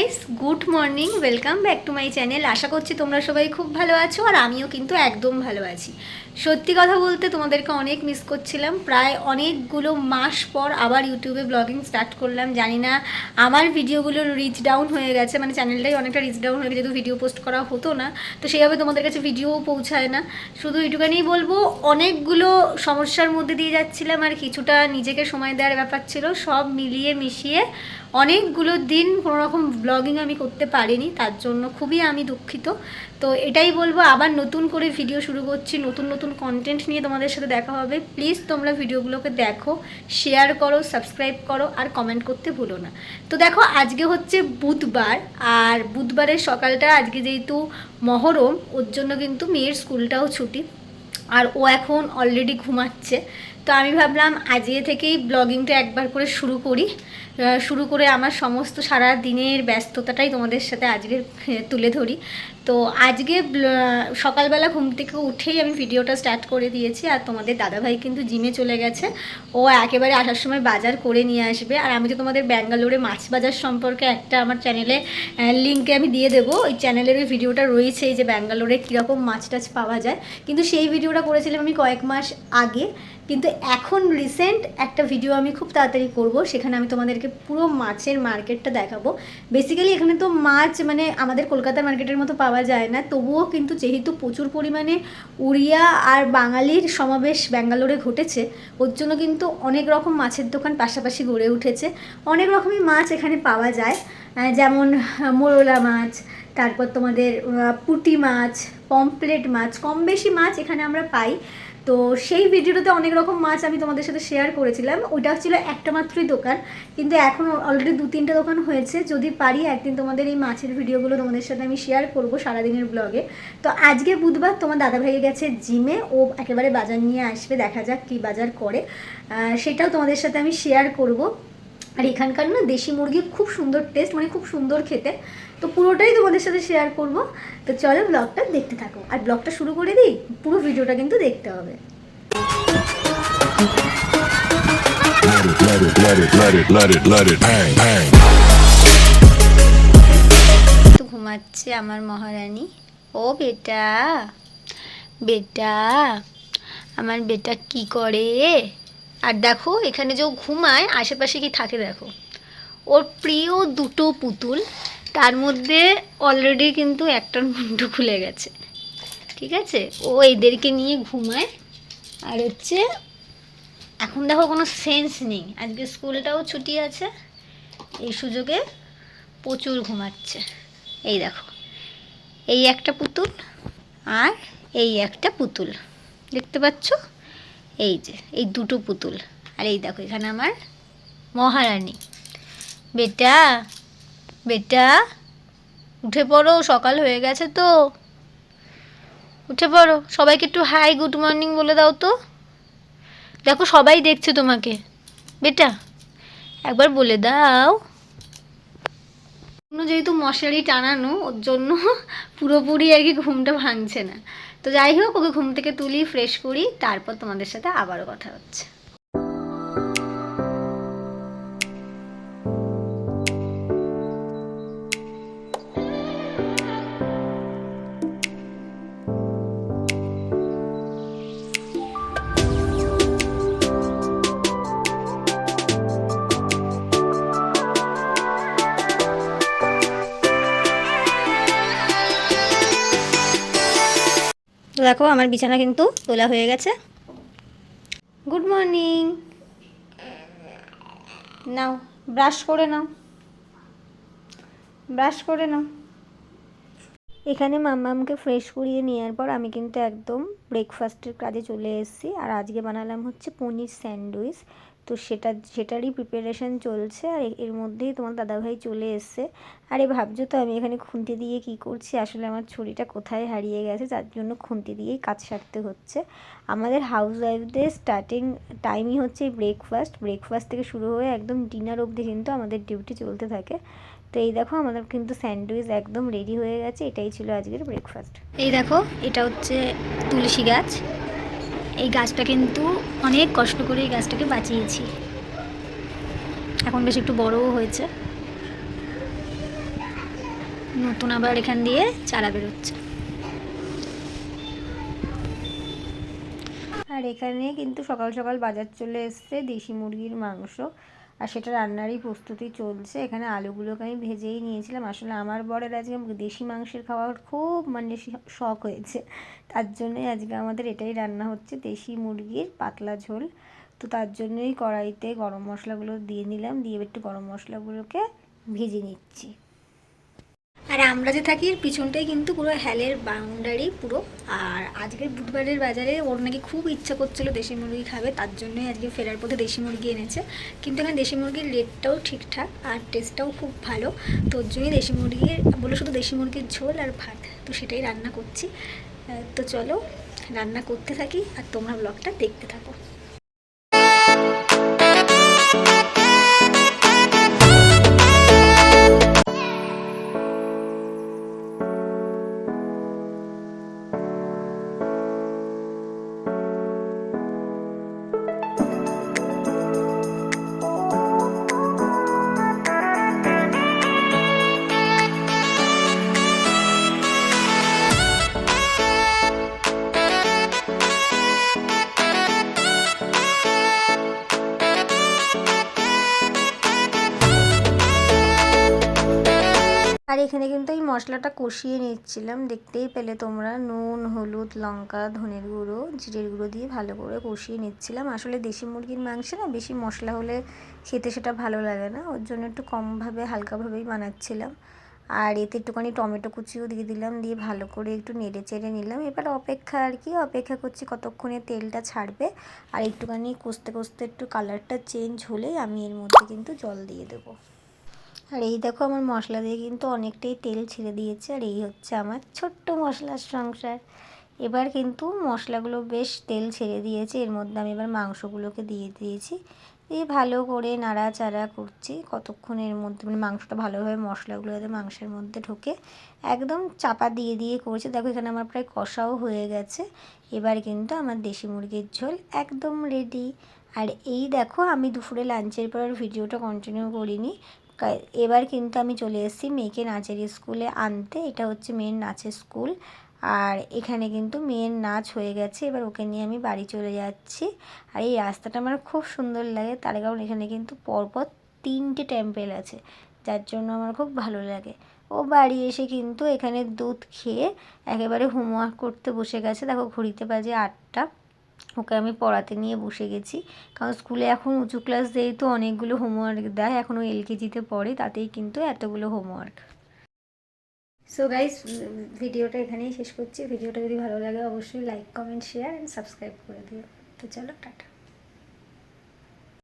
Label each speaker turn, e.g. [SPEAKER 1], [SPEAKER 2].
[SPEAKER 1] Guys good morning welcome back to my channel আশা করছি তোমরা সবাই খুব ভালো আছো আর আমিও কিন্তু একদম ভালো আছি। সত্যি কথা বলতে তোমাদেরকে অনেক মিস করছিলাম। প্রায় অনেকগুলো মাস পর আবার ইউটিউবে ব্লগিং স্টার্ট করলাম। জানি না আমার ভিডিওগুলো রিচ ডাউন হয়ে গেছে মানে চ্যানেলটাই অনেকটা রিচ ডাউন হয়ে গেছে, যেহেতু ভিডিও পোস্ট করা হতো না। তো সেইভাবে তোমাদের কাছে ভিডিও পৌঁছায় না। শুধু এটুখানেই বলব, অনেকগুলো সমস্যার মধ্যে দিয়ে যাচ্ছিলাম আর কিছুটা নিজেকে সময় দেওয়ার ব্যাপার ছিল। সব মিলিয়ে মিশিয়ে অনেকগুলো দিন কোনো রকম ব্লগিং আমি করতে পারিনি, তার জন্য খুবই আমি দুঃখিত। তো এটাই বলব, আবার নতুন করে ভিডিও শুরু করছি, নতুন নতুন কন্টেন্ট নিয়ে তোমাদের সাথে দেখা হবে। প্লিজ তোমরা ভিডিওগুলোকে দেখো শেয়ার করো সাবস্ক্রাইব করো, আর কমেন্ট করতে ভুলো না। তো দেখো, আজকে হচ্ছে বুধবার, আর বুধবারের সকালটা আজকে যেহেতু মহরম, ওর জন্য কিন্তু মেয়ের স্কুলটাও ছুটি। আর ও এখন অলরেডি ঘুমাচ্ছে। তো আমি ভাবলাম আজকে থেকেই ব্লগিংটা একবার করে শুরু করি। শুরু করে আমার সমস্ত সারা দিনের ব্যস্ততাটাই তোমাদের সাথে আজকে তুলে ধরি। তো আজকে ব্ল- সকালবেলা ঘুম থেকে উঠেই আমি ভিডিওটা স্টার্ট করে দিয়েছি আর তোমাদের দাদাভাই কিন্তু জিমে চলে গেছে। ও একেবারে আসার সময় বাজার করে নিয়ে আসবে। আর আমি তো তোমাদের ব্যাঙ্গালোরে মাছ বাজার সম্পর্কে একটা আমার চ্যানেলে লিঙ্কে আমি দিয়ে দেবো। ওই চ্যানেলের ওই ভিডিওটা রয়েছে যে ব্যাঙ্গালোরে কীরকম মাছ টাছ পাওয়া যায়। কিন্তু সেই ভিডিওটা করেছিলাম আমি কয়েক মাস আগে। কিন্তু এখন রিসেন্ট একটা ভিডিও আমি খুব তাড়াতাড়ি করব, সেখানে আমি তোমাদেরকে পুরো মাছের মার্কেটটা দেখাবো। বেসিক্যালি এখানে তো মাছ মানে আমাদের কলকাতার মার্কেটের মতো পাওয়া যায় না, তবুও কিন্তু যেহেতু প্রচুর পরিমাণে উড়িয়া আর বাঙালির সমাবেশ ব্যাঙ্গালোরে ঘটেছে, ওর জন্য কিন্তু অনেক রকম মাছের দোকান পাশাপাশি গড়ে উঠেছে। অনেক রকমই মাছ এখানে পাওয়া যায় যেমন মোরলা মাছ, তারপর তোমাদের পুঁটি মাছ পমপ্লেট মাছ, কম বেশি মাছ এখানে আমরা পাই। তো সেই ভিডিওটাতে অনেক রকম মাছ আমি তোমাদের সাথে শেয়ার করেছিলাম। ওইটা ছিল একটা মাত্রই দোকান, কিন্তু এখন অলরেডি দু তিনটে দোকান হয়েছে। যদি পারি একদিন তোমাদের এই মাছের ভিডিওগুলো তোমাদের সাথে আমি শেয়ার করব সারাদিনের ব্লগে তো আজকে বুধবার তোমার দাদা ভাইয়ে গেছে জিমে, ও একেবারে বাজার নিয়ে আসবে, দেখা যাক কী বাজার করে। সেটাও তোমাদের সাথে আমি শেয়ার করব। আর এখানকার না দেশি মুরগি খুব সুন্দর টেস্ট মানে খুব সুন্দর খেতে। তো পুরোটাই তোমাদের সাথে শেয়ার করব। তো চলো ব্লগটা দেখতে থাকো। আর ব্লগটা শুরু করে দিই, পুরো ভিডিওটা কিন্তু দেখতে হবে। ঘুমাচ্ছে আমার মহারানী। ও বেটা বেটা, আমার বেটা কি করে? আর দেখো, এখানে যে ঘুমায়, আশেপাশে কি থাকে দেখো। ওর প্রিয় দুটো পুতুল, তার মধ্যে অলরেডি কিন্তু একটার মুন্ডু খুলে গেছে। ঠিক আছে? ও এদেরকে নিয়ে ঘুমায়। আর হচ্ছে, এখন দেখো কোনো সেন্স নেই। আজকে স্কুলটাও ছুটি আছে। এই সুযোগে প্রচুর ঘুমাচ্ছে। এই দেখো, এই একটা পুতুল আর এই একটা পুতুল। দেখতে পাচ্ছ? এই যে, এই দুটো পুতুল। আর এই দেখো, এখানে আমার মহারানী। বেটা বেটা, উঠে পড়ো, সকাল হয়ে গেছে তো। উঠে পড়ো। সবাইকে একটু হাই গুড মর্নিং বলে দাও তো। দেখো, সবাই দেখছে তোমাকে। বেটা, একবার বলে দাও। যেহেতু মশারি টানানো, ওর জন্য পুরোপুরি আর কি ঘুমটা ভাঙছে না। তো যাই হোক, ওকে ঘুম থেকে তুলি ফ্রেশ করি, তারপর তোমাদের সাথে আবারও কথা হচ্ছে। তো দেখো, আমার বিছানা কিন্তু তোলা হয়ে গেছে। গুড মর্নিং নাও ব্রাশ করে নাও। ব্রাশ করে নাও। এখানে মাম্মামকে ফ্রেশ করিয়ে নেওয়ার পর আমি কিন্তু একদম ব্রেকফাস্টের কাজে চলে এসেছি। আর আজকে বানালাম হচ্ছে পনির স্যান্ডউইচ। তো সেটা, সেটারই প্রিপারেশন চলছে আর এর মধ্যেই তোমার দাদাভাই চলে এসছে। আরে ভাবছ তো আমি এখানে খুন্তি দিয়ে কি করছি? আসলে আমার ছুরিটা কোথায় হারিয়ে গেছে? তার জন্য খুন্তি দিয়েই কাজ সারতে হচ্ছে। আমাদের হাউস ওয়াইফদের স্টার্টিং টাইমই হচ্ছে ব্রেকফাস্ট ব্রেকফাস্ট থেকে শুরু হয়ে একদম ডিনার অবধি কিন্তু আমাদের ডিউটি চলতে থাকে। তো এই দেখো, আমাদের কিন্তু স্যান্ডউইচ একদম রেডি হয়ে গেছে। এটাই ছিল আজকের ব্রেকফাস্ট এই দেখো, এটা হচ্ছে তুলসী গাছ। এই গাছটা কিন্তু অনেক কষ্ট করে এই গাছটাকে বাঁচিয়েছি। এখন বেশ একটু বড়ও হয়েছে। নতুন আবার এখান দিয়ে চারা বেরোচ্ছে। আর এখানে কিন্তু সকাল সকাল বাজার চলে এসছে দেশি মুরগির মাংস। আর সেটা রান্নারই প্রস্তুতি চলছে। এখানে আলুগুলোকে আমি ভেজেই নিয়েছিলাম। আসলে আমার বরের আজকে দেশি মাংসের খাওয়ার খুব মানে শখ হয়েছে। তার জন্যই আজকে আমাদের এটাই রান্না হচ্ছে, দেশি মুরগির পাতলা ঝোল। তো তার জন্যই কড়াইতে গরম মশলাগুলো দিয়ে নিলাম। দিয়ে একটু গরম মশলাগুলোকে ভেজে নিচ্ছি। আর আমরা যে থাকি পিছনটাই কিন্তু পুরো হ্যালের বাউন্ডারি পুরো। আর আজকের বুধবারের বাজারে ওর নাকি খুব ইচ্ছা করছিল দেশি মুরগি খাবে, তার জন্যই আজকে ফেরার পথে দেশি মুরগি এনেছে। কিন্তু এখানে দেশি মুরগির রেটটাও ঠিকঠাক আর টেস্টটাও খুব ভালো। তো ওর জন্যই দেশি মুরগির বলে শুধু দেশি মুরগির ঝোল আর ভাত, তো সেটাই রান্না করছি। তো চলো, রান্না করতে থাকি আর তোমরা ব্লগটা দেখতে থাকো। আর এখানে কিন্তু এই মশলাটা কষিয়ে নিচ্ছিলাম। দেখতেই পেলে তোমরা। নুন, হলুদ, লঙ্কা, ধনের গুঁড়ো, জিরের গুঁড়ো দিয়ে ভালো করে কষিয়ে নিচ্ছিলাম। আসলে দেশি মুরগির মাংসে না, বেশি মশলা হলে খেতে সেটা ভালো লাগে না। ওর জন্য একটু কমভাবে, হালকাভাবেই বানাচ্ছিলাম। আর এতে একটুখানি টমেটো কুচিও দিয়ে দিলাম, দিয়ে ভালো করে একটু নেড়ে চেড়ে নিলাম। এবার অপেক্ষা আর কি, অপেক্ষা করছি কতক্ষণে তেলটা ছাড়বে। আর একটুখানি কষতে কষতে একটু কালারটা চেঞ্জ হলেই আমি এর মধ্যে কিন্তু জল দিয়ে দেবো। আর এই দেখো আমার মশলা দিয়ে কিন্তু অনেকটাই তেল ছেড়ে দিয়েছে, আর এই হচ্ছে আমার ছোট্ট মশলার সংসার। এবার কিন্তু মশলাগুলো বেশ তেল ছেড়ে দিয়েছে, এর মধ্যে আমি এবার মাংসগুলোকে দিয়ে দিয়েছি। দিয়ে ভালো করে নাড়াচাড়া করছি কতক্ষণ এর মধ্যে মানে মাংসটা ভালোভাবে মশলাগুলো যাতে মাংসের মধ্যে ঢোকে। একদম চাপা দিয়ে দিয়ে করছি। দেখো এখানে আমার প্রায় কষাও হয়ে গেছে। এবার কিন্তু আমার দেশি মুরগির ঝোল একদম রেডি আর এই দেখো আমি দুপুরে লাঞ্চের পর ভিডিওটা কন্টিনিউ করিনি। এবার কিন্তু আমি চলে এসেছি মেয়েকে নাচের স্কুলে আনতে। এটা হচ্ছে মেয়ের নাচের স্কুল। আর এখানে কিন্তু মেয়ের নাচ হয়ে গেছে। এবার ওকে নিয়ে আমি বাড়ি চলে যাচ্ছি। আর এই রাস্তাটা আমার খুব সুন্দর লাগে। তার কারণ এখানে কিন্তু পরপর তিনটে টেম্পেল আছে, যার জন্য আমার খুব ভালো লাগে। ও বাড়ি এসে কিন্তু এখানে দুধ খেয়ে একেবারে হোমওয়ার্ক করতে বসে গেছে। দেখো, ঘড়িতে বাজে আটটা। ওকে আমি পড়াতে নিয়ে বসে গেছি। কারণ স্কুলে এখন উঁচু ক্লাস যেহেতু অনেকগুলো হোমওয়ার্ক দেয় এখনও এলকেজিতে পড়ে, তাতেই কিন্তু এতগুলো হোমওয়ার্ক সো গাইজ ভিডিওটা এখানেই শেষ করছি। ভিডিওটা যদি ভালো লাগে, অবশ্যই like comment share and subscribe করে দিও। তো চলো, টাটা।